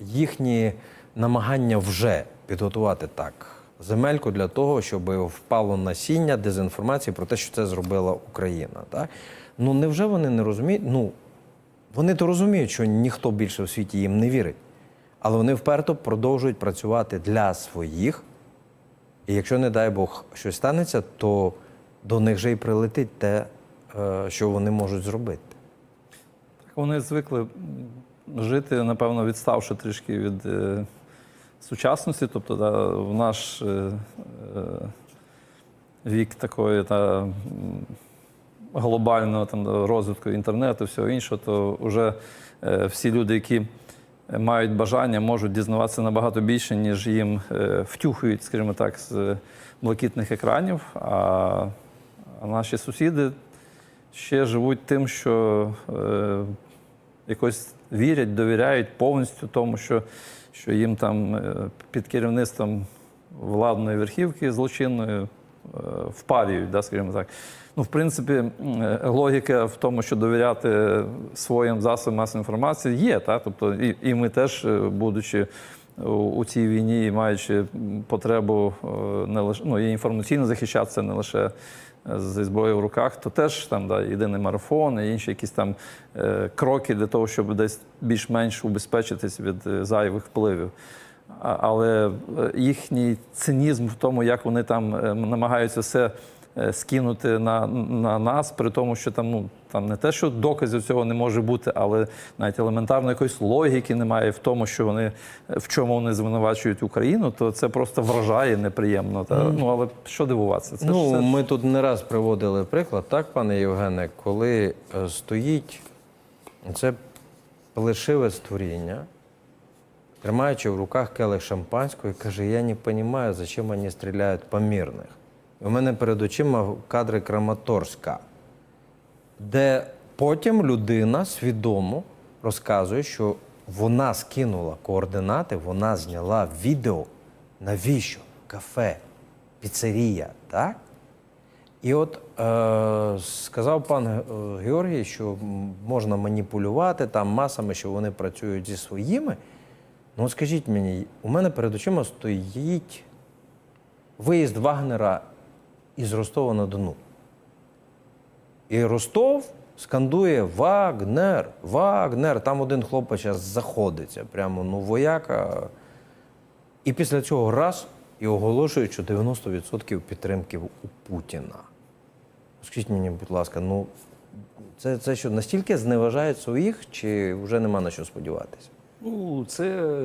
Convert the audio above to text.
їхні намагання вже підготувати так земельку для того, щоб впало насіння дезінформації про те, що це зробила Україна. Так? Ну невже вони не розуміють? Ну вони то розуміють, що ніхто більше в світі їм не вірить. Але вони вперто продовжують працювати для своїх. І якщо, не дай Бог, щось станеться, то до них же і прилетить те, е, що вони можуть зробити. Вони звикли жити, напевно, відставши трішки від е, сучасності. Тобто, да, в наш е, е, вік такої та, глобального там, розвитку інтернету, всього іншого, то вже е, всі люди, які мають бажання, можуть дізнаватися набагато більше, ніж їм е, втюхують, скажімо так, з блакитних екранів. А, а наші сусіди ще живуть тим, що е, якось вірять, довіряють повністю тому, що, що їм там е, під керівництвом владної верхівки злочинної е, впарюють, да, скажімо так. Ну, в принципі, е, логіка в тому, що довіряти своїм засобам масової інформації є. Та? Тобто, і, і ми теж, будучи у, цій війні, маючи потребу е, не лише ну, і інформаційно захищатися не лише е, зі зброєю в руках, то теж там да, єдиний марафон і інші якісь там е, кроки для того, щоб десь більш-менш убезпечитись від зайвих впливів. Але їхній цинізм в тому, як вони там намагаються все скинути на, на нас, при тому, що там ну там не те, що доказів цього не може бути, але навіть елементарно якоїсь логіки немає в тому, що вони в чому вони звинувачують Україну, то це просто вражає неприємно. Та ну але що дивуватися? Це ну, ж це... ми тут не раз приводили приклад, так, пане Євгене, коли е, стоїть це плешиве створіння, тримаючи в руках келих шампанського, і каже: Я не розумію, зачем вони стріляють по мирних. У мене перед очима кадри Краматорська, де потім людина свідомо розказує, що вона скинула координати, вона зняла відео. Навіщо? Кафе, піцерія, так? І от е, сказав пан е, Георгій, що можна маніпулювати там масами, що вони працюють зі своїми. Ну, от скажіть мені, у мене перед очима стоїть виїзд Вагнера із Ростова на Дону. І Ростов скандує Вагнер, Вагнер. Там один хлопець заходиться, прямо ну вояка. І після цього раз і оголошують, що 90% підтримки у Путіна. Скажіть мені, будь ласка, ну це, це що настільки зневажають своїх, чи вже нема на що сподіватися? Ну, це